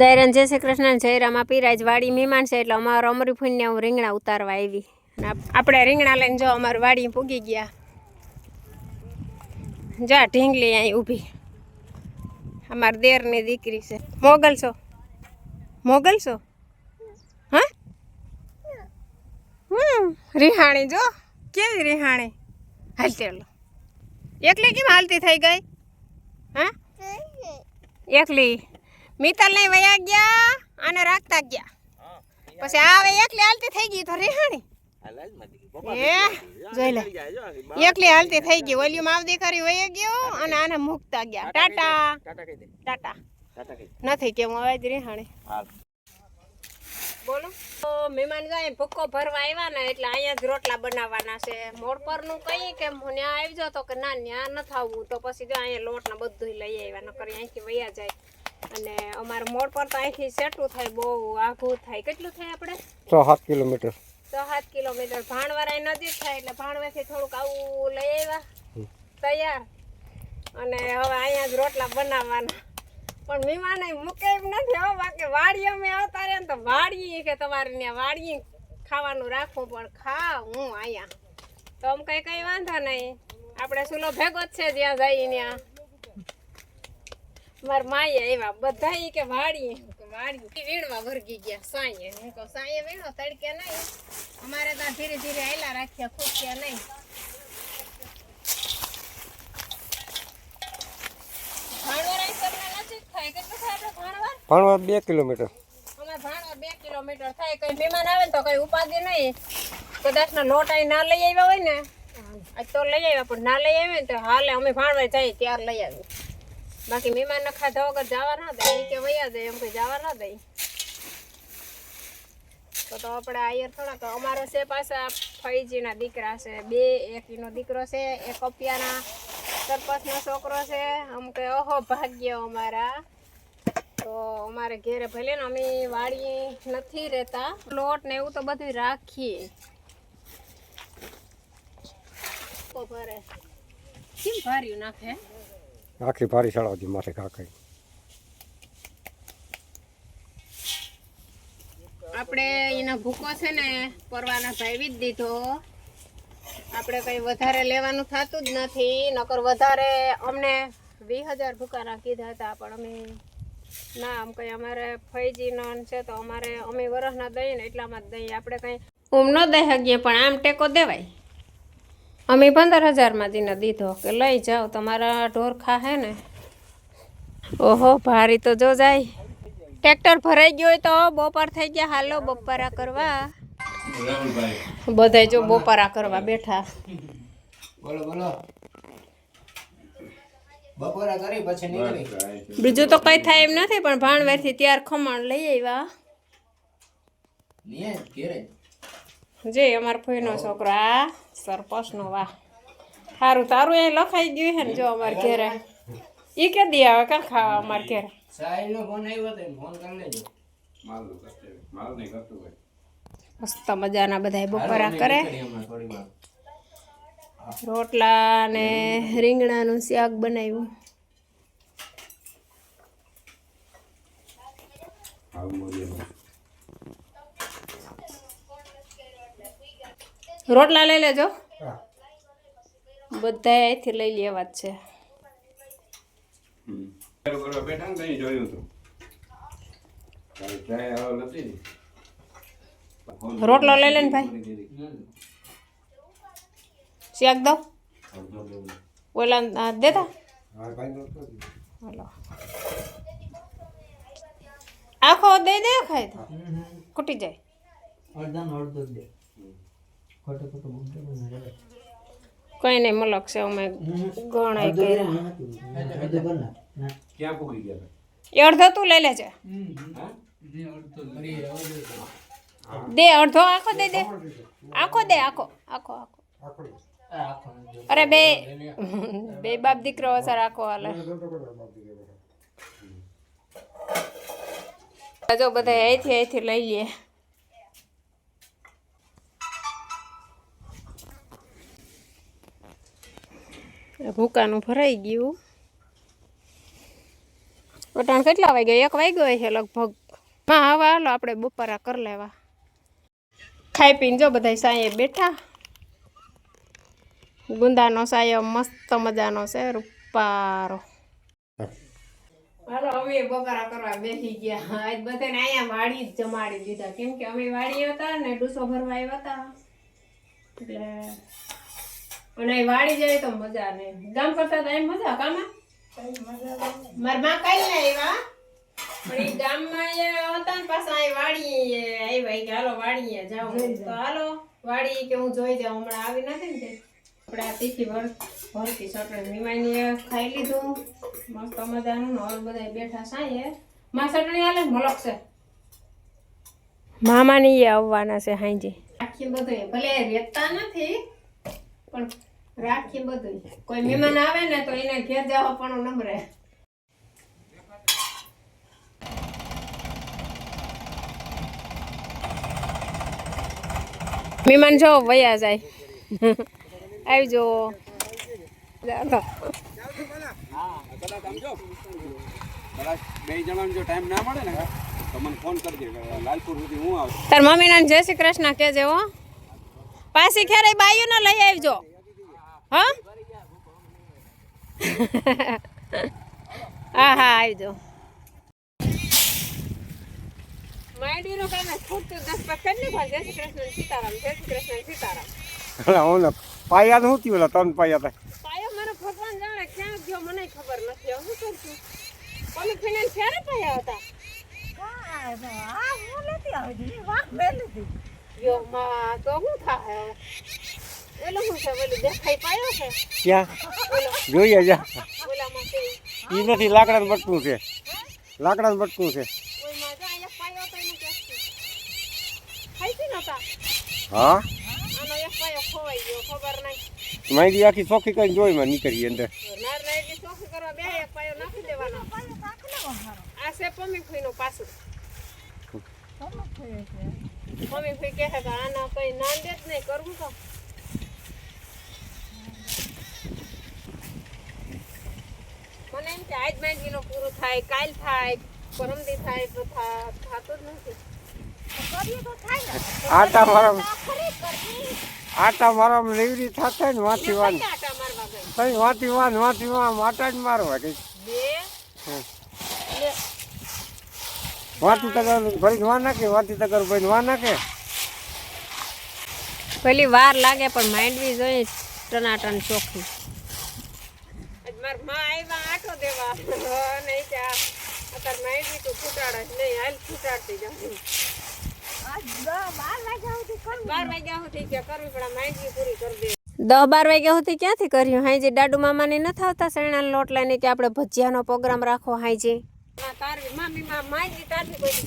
દૈરન જય શ્રી કૃષ્ણ જયરામાં પીરાજ. વાડી મહેમાન છે એટલે અમારો અમરી ફૂનને હું રીંગણા ઉતારવા આવી. અને આપણે રીંગણા લઈને જો અમારી વાડી પૂગી ગયા. જા ઢીંગલી અહીં ઊભી. અમારી દેરની દીકરી છે. મોગલ છો? મોગલ છો? હા? હમ રિહાણી જો. કેવી રિહાણી? હાલતી હાલો એકલી કેમ હાલતી થઈ ગઈ? હા? એકલી? મિત્તલ ને વયા ગયા અને રાખતા ગયા. પછી આવે એકલી હાલતી થઈ ગઈ તો રિહાણી એકલી હાલતી થઈ ગઈ. ઓલી માવદી કરી વયા ગયો અને આને મૂકતા ગયા. ટાટા ટાટા. નથી કેમ હવે જ રેહાણી બોલો. મહેમાન જાય ભૂક્કો ભરવા આવ્યા ને એટલે અહીંયા જ રોટલા બનાવવાના છે. મોડ પરનું કહીએ કે હું ત્યાં આવી જાવ તો કે ના ત્યાં નથી આવવું. તો પછી જો અહીંયા લોટ ને બધું લઈ આવ્યા નકર અહીંથી વયા જાય. અને અમારે મોડ પર તો અહીંથી સેટું થાય બહુ આઘું થાય. કેટલું થાય આપણે? છ સાત કિલોમીટર. છ સાત કિલોમીટર. ભાણવારા નજીક થાય એટલે ભાણવાથી થોડુંક આવું લઈ આવ્યા. તૈયાર. અને હવે અહીંયા જ રોટલા બનાવવાના. પણ મીમાને મૂકે એમ નથી હો બાકી વાડી અમે આવતા રહે તો વાડી કે તમારે ત્યાં વાડી ખાવાનું રાખવું પણ ખા હું અહીંયા. તો આમ કઈ કઈ વાંધો નહીં. આપણે સુલો ભેગો જ છે જ્યાં જઈએ ત્યાં. મારા માએ આવ્યા. બધા ઈ કે વાડી કે વાડી વીણવા વર્ગી ગયા સાંયે હું કહું સાંયે વીણો તડકે નહીં. અમારે તો ધીરે ધીરે આયલા રાખ્યા ખૂટ્યા નહીં. ભાણવાર આઈસરના નજીક થાય કેટલું થાય આપણે ભાણવાર ભણવા બે કિલોમીટર. અમારે ભાણવાર બે કિલોમીટર થાય. કઈ મહેમાન આવે ને તો કઈ ઉપાધિ નહીં. કદાચ ના લોટ અહીં ના લઈ આવ્યા હોય ને આજ તો લઈ આવ્યા પણ ના લઈ આવ્યા ને તો હાલે અમે ભાણવાર જઈએ ત્યાર લઈ આવીએ. બાકી મહેમાનને ખાધા વગર જવા ના દે. ઈ કે વયા દે એમ કઈ જવા ના દે. તો તો આપણે આયર થોડા તો અમારો છે પાછા ફૈજીના દીકરા છે, બે એક ઈનો દીકરો છે, એક અપિયાના સરપંચનો છોકરો છે. આમ કે ઓહો ભાગ્ય અમારા. તો અમારે ઘેરે ભલે ને અમે વાડી નથી રહેતા. લોટ ને એવું તો બધું રાખીએ. ભરે. કેમ ભાર્યું નાખે? આખી ભારી ચડાવતી માથે કાકડી આપણે એના ભૂકો છે ને, પરવાના ભાવી જ દીધો. આપણે કંઈ વધારે લેવાનું થતું જ નથી, નકર વધારે અમને વીસ હજાર ભૂકાના કીધા હતા, પણ અમે ના, આમ કંઈ અમારે ફૈજીનો છે તો અમારે, અમે વરસના દઈએ ને એટલામાં જ દઈએ. આપણે કંઈ ઉમ ન દઈ શકીએ, પણ આમ ટેકો દેવાય. અમે પંદર હજારમાં દીને દીધો કે લઈ જાઓ તમારા ઢોરખા હે ને. ઓહો ભારી તો જો જાય. ટ્રેક્ટર ભરાઈ ગયો હોય તો બપોર થઈ ગયા. હાલો બપોરા કરવા. બધાય જો બપોરા કરવા બેઠા. બોલો બોલો. બપોરા કરી પછી નીકળી. બીજું તો કઈ થાય એમ નથી પણ ભાણવેરથી ત્યાર ખમણ લઈ આવ્યા. ઘેરે જે અમારા ફોઈનો છોકરો આ સરપંચનો વાહ. સારું તારું એ લખાઈ ગયું છે ને જો અમારે ઘેરે. એ કે દી આવે કાં ખાવા અમારે ઘેરે. મસ્ત મજાના બધા બપોરા કરે. રોટલા ને રીંગણાનું શાક બનાવ્યું. રોટલા લઈ લેજો. બધા અહીંથી લઈ લેવા જ છે. બેઠા ને કઈ જોયું હતું રોટલો લઈ લે ને ભાઈ. શાક દો. ઓલા દેતા? આખો દઈ દે ખાય તો? કૂટી જાય. અડધા અડધો દે. ખોટું ખોટું બોલતો નહીં. કઈ નહીં મલક છે અમે ગણાય કર્યા અડધો કર નાખ. ના. ક્યાં પૂરી ગયા એ અડધો તું લઈ લેજે દે અડધો આખો દે દે આખો દે આખો આખો આખો આ આખો નથી. અરે બે બે બાપ દીકરો સર આખો હાલે જો બધા અહીંથી અહીંથી લઈ લે ભૂકાનું ભરાઈ ગયું. વટાણ કેટલા વાગ્યા? એક વાગ્યો છે લગભગ. હા, હવે હાલો આપણે બપોરા કરી લેવા. ખાઈ પીને જો બધા સાંયે બેઠા. ગુંદાનો સાયો મસ્ત મજાનો છે, રૂપારો. હાલો, અમે બપોરા કરવા બેસી ગયા. આજ બધાને અહીંયા વાડી જ જમાડી દીધા. કેમ કે અમે વાડી હતા ને ડૂસો ભરવા આવ્યા હતા. એટલે અને અહીં વાડી જાય તો મજા નહીં ગામ કરતા તો એમ મજા કામાં? મારા માં કઈ ના પણ ઈ ગામમાં એ હતા ને પાછા અહીં વાડી આવ્યા. કે હાલો વાડીએ જાઓ તો હાલો વાડી કે હું જોઈ જાઉં. હમણાં આવી નથી ને તે. આપણે આ તીખી વર ભરતી ચટણી નિમાઈને ખાઈ લીધું. મસ્ત મજાનું ને બધા બેઠા સાંયે. માં ચટણી હાલે મલક છે. મામાની એ આવવાના છે હાંજે. આખી બધું ભલે રહેતા નથી પણ રાખી બધું કોઈ મહેમાન આવે ને તો એને ઘેર જવા પણ નંબરે મહેમાન જો વયા જાય. આવજો તાર મમ્મીને જય શ્રી કૃષ્ણ કેજે હો. પાછી ખેરે બાયુને લઈ આવજો. હા? હા હા આવજો. માયડીનો કામ ખૂટતું દસ પર કેટલી વાર જય શ્રી કૃષ્ણ સીતારામ જય શ્રી કૃષ્ણ સીતારામ. હું પાયા તો શું થયું? ત્રણ પાયા હતા પાયો મારો ભગવાન જાણે ક્યાં ગયો મને ખબર નથી. હું શું છું કોને ફિનાન્સ ક્યારે પાયા હતા. તો શું થાય? હવે શું છે? પેલું દેખાઈ પાયો છે? ક્યાં? જોઈએ જા. ઓલામાં છે એ નથી લાકડાનું બટકું છે. લાકડાનું બટકું છે. ઓયમાં જા એક પાયો તો એનું કેસથી ખાઈતી નતા હા? આનો એક પાયો ખોવાઈ ગયો ખબર નહીં. માહિતી આખી ચોખ્ખી કરીને જોઈ માં નીકળી અંદર નાર નાઈટની ચોખી કરવા બે એક પાયો નાખી દેવાનો. આ છે પમી ફઈનું પાછું મમ્મી ફઈ કહે કે આના કઈ નામ દે જ નહીં કરવું તો. મને એમ કે આજ માંગીનો પૂરો થાય કાલ થાય પરમદી થાય તો થતું જ નથી. આટા મારા આટા મારા લેવરી થશે ને વાંચી વાન વાંચી. વાન વાંચી વાન આટા જ મારવા કઈ વાંચી તગર ભરી વા નાખે વાંચી તગર ભરી વા નાખે. પેલી વાર લાગે પણ માંડવી જોઈએ ટનાટન ચોખ્ખી. મારમાં આવ્યા આટો દેવા. કે અત્યારે માંડવી તું ફૂટાડ નહીં હાલ ફૂટાડતી જાઉં દસ બાર વાગ્યા સુધી ક્યાંથી કર્યું? હાઈજી દાડુ મામાને નથી આવતા શેણા લોટ લઈને કે આપણે ભજીયાનો પ્રોગ્રામ રાખો હાઈજી તારવી મામી માં માંડવી તારવી કોઈ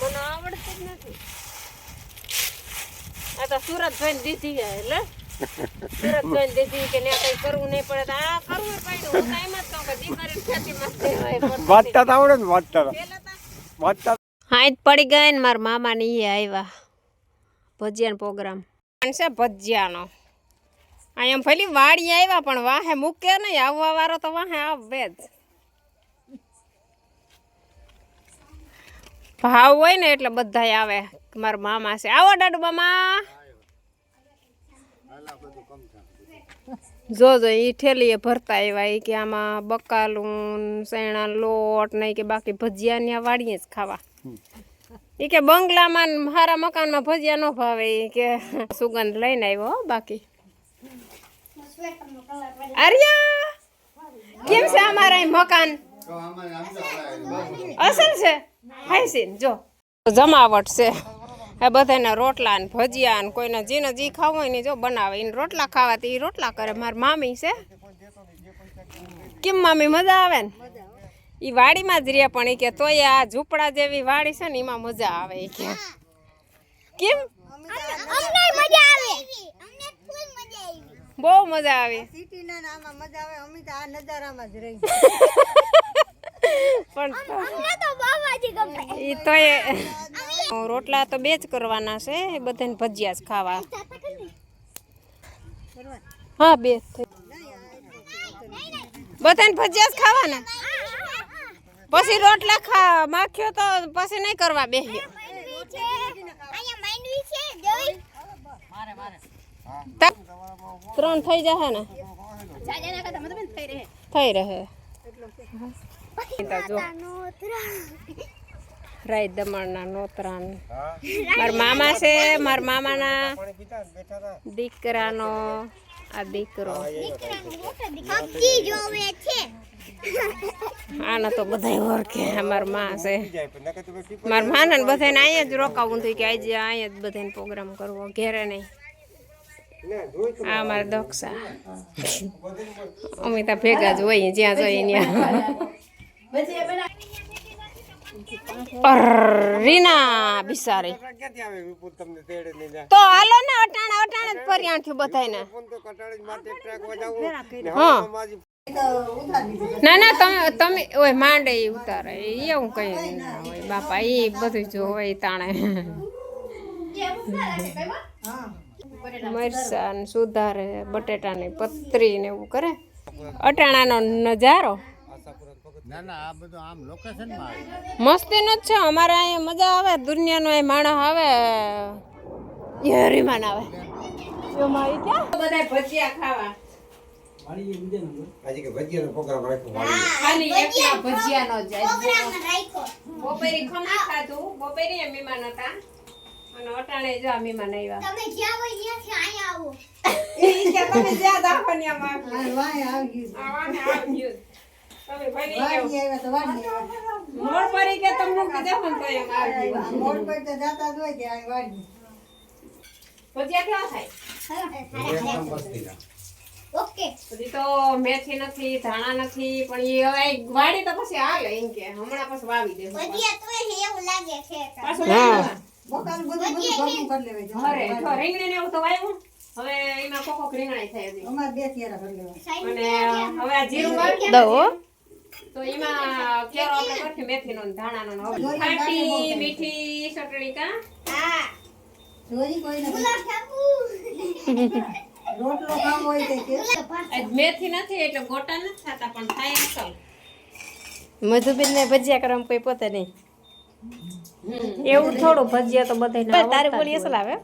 મને આવડતું જ નથી. આ તો સુરત જોઈને દીધી એટલે? સુરત જોઈને દીધી કે ને કઈ કરવું નહીં પડે. તો આ કરવું પડ્યું હું તો એમ જ કહું કે દીકરી ખેતી માં હોય આવડે ને વાંચતા તો. હાઈટ પડી ગઈ ને મારા મામા ને એ આવ્યા ભજીયાનો પ્રોગ્રામ. છે ભજીયાનો. અહીંયા ભલી વાડી આવ્યા પણ વાહે મૂકે નહીં. આવવા વાળો તો વાહે આવે જ. ભાવ હોય ને એટલે બધાય આવે. મારા મામા છે. આવો દાડુ મામા. જો જો એ ઠેલીએ ભરતા આવ્યા. કે આમાં બકાલું શેણા, લોટ નહીં કે બાકી ભજીયા ને વાળીએ જ ખાવા. એ કે બંગલામાં મારા મકાનમાં ભજીયા ન ભાવે. કે સુગંધ લઈને આવ્યો બાકી. આર્યા! કેમ છે અમારા મકાન? અસલ છે? હાઈસીન જો. જમાવટ છે. એ બધાના રોટલા ને ભજીયા ને કોઈને જીને જી ખાવું હોય ને જો બનાવે. એને રોટલા ખાવા તો એ રોટલા કરે. મારી મામી છે. કેમ મામી મજા આવે ને? એ વાડીમાં જ રહે પણ એ કે તોય આ ઝૂંપડા જેવી વાડી છે ને એમાં મજા આવે એ કે. કેમ? બહુ મજા આવે. સિટીના નામાં મજા આવે. અમે તો આ નજારામાં જ રહી પણ એ તો એ રોટલા તો બે જ કરવાના છે એ બધાને ભજીયા જ ખાવા. હા બે બધાને ભજીયા જ ખાવાના? પછી રોટલા ખા માખ્યો તો પછી નહીં કરવા બેહ્યો ત્રણ થઈ જશે ને? થઈ રહે. રાઈ દમણના નોતરાન. મારા મામા છે, મારા મામાના દીકરાનો આ દીકરો. આનો તો બધા ઓળખે, અમારમાં છે. મારા માને ને બધાને અહીંયા જ રોકાવું થયું કે આજે અહીંયા જ બધાને પ્રોગ્રામ કરવો, ઘેરે નહીં. આ અમારા દક્ષા. અમિતા ભેગા જ હોય, જ્યાં જોઈએ ત્યાં. રીના બિસારી તો હાલો ને અટાણે અટાણે જ ફર્યા થયું બધાને ને ના ના તમે તમે ઓય માંડે ઉતારે. એવું કઈ ના હોય. બાપા એ બધું જોવાય તાણે. મરસા ને સુધારે બટેટાની પતરી ને એવું કરે. અટાણાનો નજારો. ના ના આ બધું આમ લોકેશનમાં આવે. મસ્તી નો જ છે. અમારે અહીંયા મજા આવે. દુનિયાનો એ માણસ આવે. એ આવે. એમાં ઈ ક્યાં? બધા ભજીયા ખાવા. આજે કે ભજીયાનો પ્રોગ્રામ રાખ્યો ખાલી એકલા ભજીયાનો જ બપોરે ખમણ ખાધું. બપોરે એ મહેમાન હતા. અને અટાણે જો મહેમાન આવ્યા. ઈ કે તમે જ્યાં દાખવાની આમ આવ્યું. વાય આવી ગયું આવાને આવી ગયું. મોર કે તમને તો એમ આવી ગયું. પર તો જાતા જ હોય ત્યાં વાડી ભજીયા કેવા થાય? બધી તો મેથી નથી ધાણા નથી પણ એ હવે વાડી તો પછી હાલે એમ કે. હમણાં પછી વાવી દે પાછું. બકાલું બધું બધું કરી લેવાય અરે રીંગણી ને એવું તો વાવ્યું? હવે એમાં કોકો રીંગણાઈ થાય હજી. અમારે બે થિયારા કરી લેવાય. અને હવે આ જીરું વાવી દઉં તો એમાં કેરો આપણે કરશું મેથીનો ને ધાણાનો ને હવે ખાટી મીઠી ચટણી કા? જોઈ કોઈને રોટલો ખાવો હોય તો કે. મેથી નથી એટલે ગોટા નથી થતા પણ થાય અસલ. મધુબેન ને ભજીયા કરવામાં કોઈ પોતે નહીં. એવું થોડું ભજીયા તો બધા તારે બોલી અસલ આવે?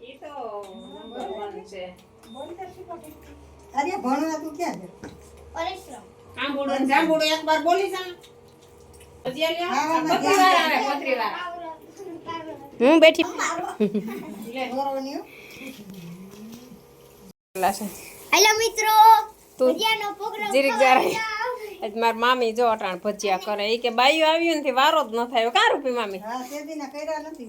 એ તો number one છે. અરે ભણવા તું ક્યાં છે આંબુડું એક વાર બોલી જા. હું બેઠી. હેલો મિત્રો. જીરીક માર મામી જો અટાણ ભજીયા કરે. એ કે બાયું આવ્યું નથી વારો જ ન થાય. કા રૂપી મામી? નથી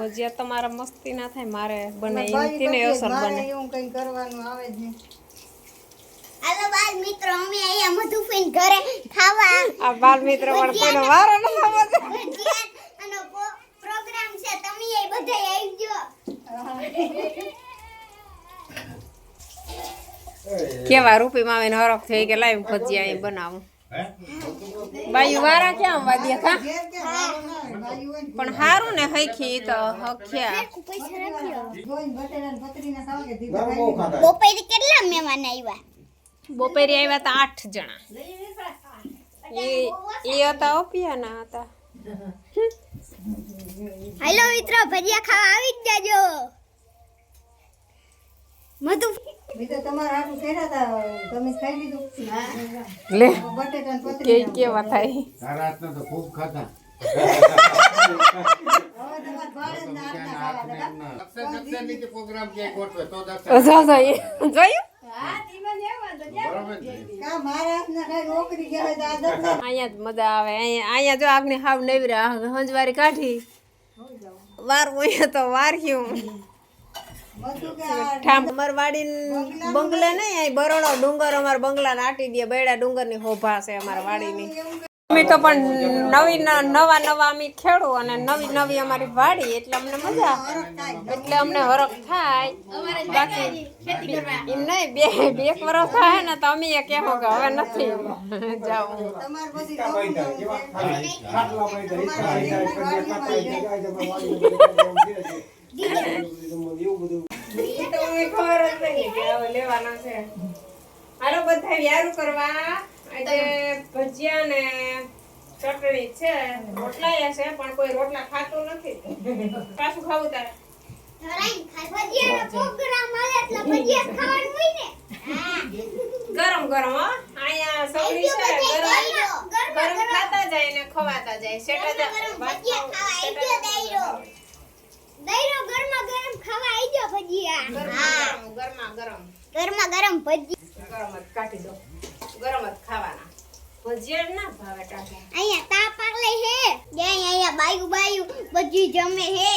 ભજીયા તમારા મસ્તી ના થાય. મારે બને બાઈ એમથી ને અસર બને. એવું કઈ કરવાનું આવે જ નહીં. હાલો બાલ મિત્રો અમે અહીંયા મધુફીન ઘરે ખાવા. આ બાલ મિત્ર પણ કોઈનો વારો ન થવો અને પ્રોગ્રામ છે તમે એ બધાય આવજો. કેવા રૂપી મામી હરખ થઈ કે લાઈવ ભજીયા અહીં બનાવું. બાયુ વારા ક્યાં વાદ્યા ને પણ હારું ને હૈખી તો હખ્યા બપોરે કેટલા મહેમાન આવ્યા? બપોરે આવ્યા હતા આઠ જણા. એ એ હતા ઓપિયાના હતા. હાલો મિત્રો ભજીયા ખાવા આવી જ જાજો. મધુ મેં તો તમારા હાટું કર્યા હતા તમે ખાઈ લીધું? લે. કે કેવા થાય? તો ખૂબ ખાતા. જોયું? અહીંયા મજા આવે. અહીંયા અહીંયા જો આગને હાવ નવરા હંજવારી કાઢી. વાર હોય તો વાર્યું. અમાર વાડી બંગલા નહીં અહીં બરોડો ડુંગર અમાર બંગલા નાટી દે બેડા ડુંગરની હોભા છે અમારા વાડીની. અમે તો પણ નવી નવા નવા અમે ખેડું અને નવી નવી અમારી વાડી, એટલે અમને મજા એટલે અમને હરખ થાય. બાકી એમ નહીં, બે બે એક વર્ષ થાય ને તો અમે કહેવું કે હવે નથી જવું. લેવાના છે. હાલો બધા વ્યારું કરવા. આજે ભજીયા ને ચટણી છે રોટલા છે પણ કોઈ રોટલા ખાતું નથી. પાછું ખાવું તારે. આવે. ગરમ ગરમ હો. અહીંયા સગડી છે ગરમ. ખાતા જાય ને ખવાતા જાય. શેટા ગરમા ગરમ ગરમા ખાવા આઈ ગયો ભજીયા. ગરમ ગરમા ગરમ ગરમા. ભજીયા ગરમ કાઢી દો. ગરમ જ ખાવાના. ભજીયા ના ભાવે ટાઢા અહીંયા તાપ આલે હે જે અહીંયા બાયુ બાયુ બધી જમે હે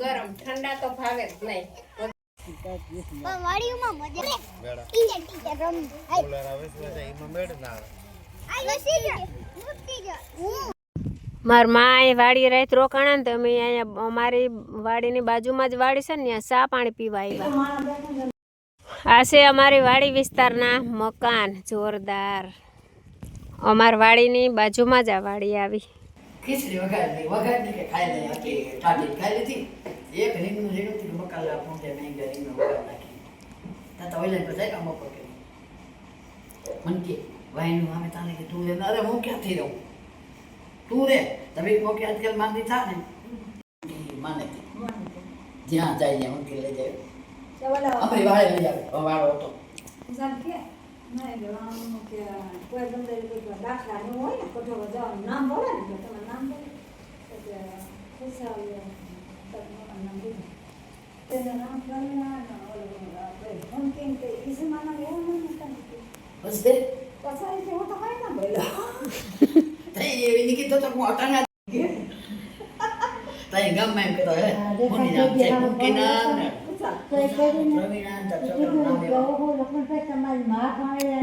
ગરમ ઠંડા તો ભાવે જ નહીં. પણ વાડીમાં મજા લે ટીચર ટીચર રમ આઈ બોલેરા છે એમાં મેળ ના આવે. આઈ ઘસી જા. મૂકી જા. મારમાં વાડી રાત રોકાણા ને તો અમે અહીંયા અમારી વાડીની બાજુમાં જ વાડી છે ને ત્યાં ચા પાણી પીવા આવ્યા. આ છે અમારી વાડી વિસ્તારના મકાન, જોરદાર. અમાર વાડીની બાજુમાં જ આ વાડી આવી. ખીચડી વગાડી વગાડી કે ખાઈ લઈ હતી ટાઢી ખાઈ લીધી. એક રીંગનું ઝીણું થી મકાન લાપું કે નહીં ગયા રીંગનું વઘાર નાખી. તા તો ઓઈલા પછી કામ પર કે મન કે વાઈનું આમે તાને કે તું રે. અરે હું ક્યાંથી રહું? તું રે. તમે કો કે આજકાલ માંગી થા ને માને જ્યાં જાય હું કે લઈ જાય અમારી વાળે લઈ આવે વાળો હતો તઈ એમ કહેતો હે નામ છે નામ એવા.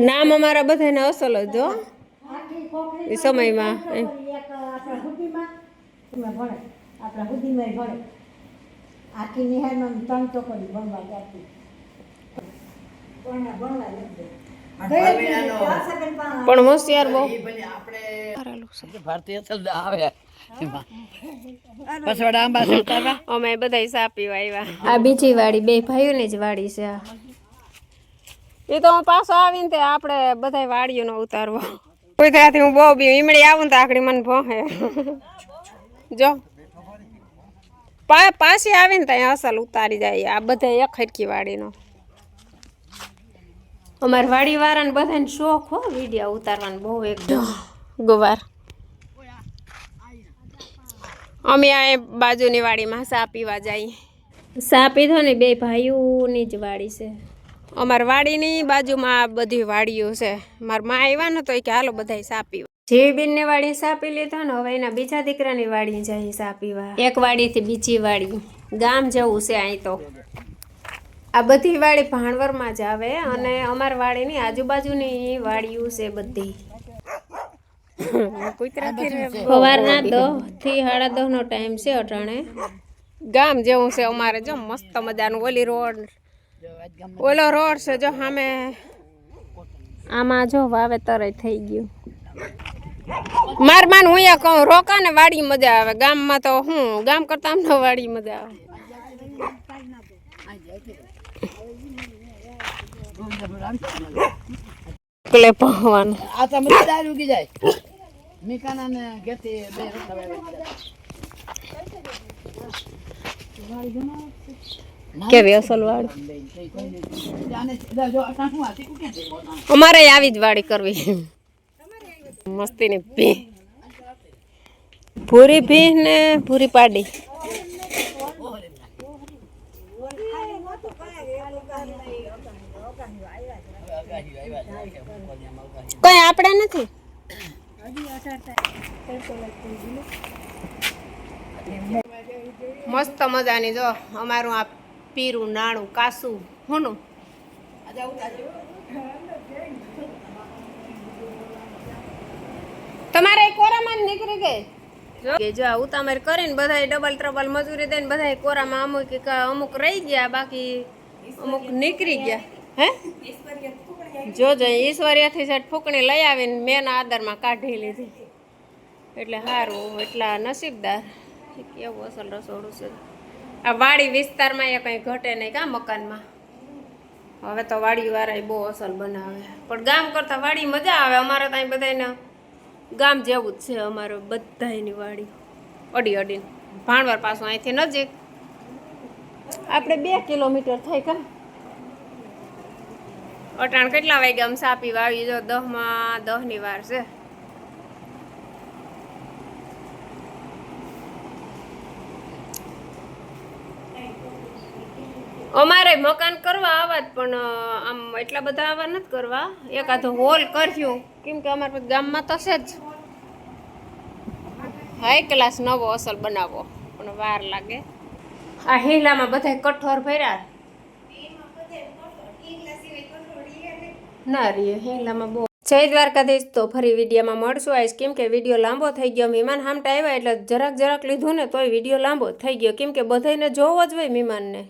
નામ અમારા બધાને અસલ જ જો એ સમયમાં એમ. આખી નિહાળમાં ત્રણ ચોકડી ભણવા જતી ભણવા ભણવા નથી પણ હોશિયાર બહુ. ઈ ભલે આપણે ભારતીય આવે. પસવાડા આંબા સુલતાના અમે બધા સા પીવા આવ્યા આ બીજી વાડી બે ભાઈઓની જ વાડી છે આ. એ તો હું પાછો આવીને તે આપણે બધા વાડીઓનો ઉતારવો. કોઈ ત્યાંથી હું બહુ બી ઈમડી આવું ને તો આખડી મને ભોહે. જો. પા પાછી આવીને ત્યાં અસલ ઉતારી જાય આ બધા એક ખડકી વાડીનો. અમારી વાડી વાળાને બધાને શોખ હો વીડિયો ઉતારવાનો બહુ એકદમ ગુવાર. અમે આ બાજુની વાડીમાં સા પીવા જઈએ. સા પીધો ને બે ભાઈઓની જ વાડી છે. અમારી વાડીની બાજુમાં આ બધી વાડીઓ છે. મારા મા આવ્યા ને તો કે હાલો બધા સા પીવા. જીવીબેનની વાડી સા પી લીધો ને હવે એના બીજા દીકરાની વાડી જઈ સા પીવા. એક વાડીથી બીજી વાડી. ગામ જવું છે અહીં તો. આ બધી વાડી ભાણવરમાં જ આવે અને અમારી વાડીની આજુબાજુની વાડીઓ છે બધી. સવારના દહથી સાડા દહ નો ટાઈમ છે અટાણે. ગામ જેવું છે અમારે જો મસ્ત મજાનું ઓલી રોડ. ઓલો રોડ છે જો સામે. આમાં જો વાવેતર થઈ ગયું. માર માન હું યા કહું રોકા ને વાડી મજા આવે. ગામમાં તો હું ગામ કરતા અમને વાડી મજા આવે. એટલે ભણવાનું આ તો મજા ઉગી જાય. મીકાના ને ઘેરથી બે આથી ઉગે છે અમારે આવી જ વાડી કરવી મસ્તીની ભી. ભૂરી ભી ને ભૂરી પાડી. કઈ આપણે નથી? મસ્ત મજાની જો, અમારું આ પીરું, નાણું, કાસું, હુનું. તમારે કોરામાં નીકળી ગઈ? કે જો ઉતામર કરીને બધા ડબલ ટ્રબલ મજૂરી દઈને બધા કોરામાં અમુક અમુક રહી ગયા, બાકી અમુક નીકળી ગયા. હે? જો જો, ઈશ્વરીયાથી સેટ ફૂકણી લઈ આવીને મેન આદરમાં કાઢી લીધી. એટલે સારું એટલા નસીબદાર. કેવું અસલ રસોડું છે. આ વાડી વિસ્તારમાં એ કંઈ ઘટે નહીં કા મકાનમાં. હવે તો વાડીવાળા બહુ અસલ બનાવે. પણ ગામ કરતાં વાડી મજા આવે. અમારે ત્યાં બધાને ગામ જેવું જ છે અમારે બધાની વાડી. અડી અડીને. ભાણવાર પાછું અહીંથી નજીક. આપણે બે કિલોમીટર થાય કા? અટાણ કેટલા વાગ્યા આમ સાપી વાવી? જો દહમાં દહની વાર છે. અમારે મકાન કરવા આવા પણ આમ એટલા બધા આવા નથી કરવા. એકાદો હોલ કર્યું. કેમ કે અમારે ગામમાં તો છે જ. હાઈ ક્લાસ નવો અસલ બનાવો. પણ વાર લાગે. આ હિલામાં બધા કઠોર ભર્યા. ના રે હિંગલામાં બહુ જય દ્વારકાધીશ. તો ફરી વિડીયોમાં મળશું. આઈશ કેમ કે વીડિયો લાંબો થઈ ગયો. મહેમાન હામટા આવ્યા એટલે જરાક જરાક લીધું ને તોય વીડિયો લાંબો થઈ ગયો. કેમ કે બધાને જોવો જ હોય મહેમાનને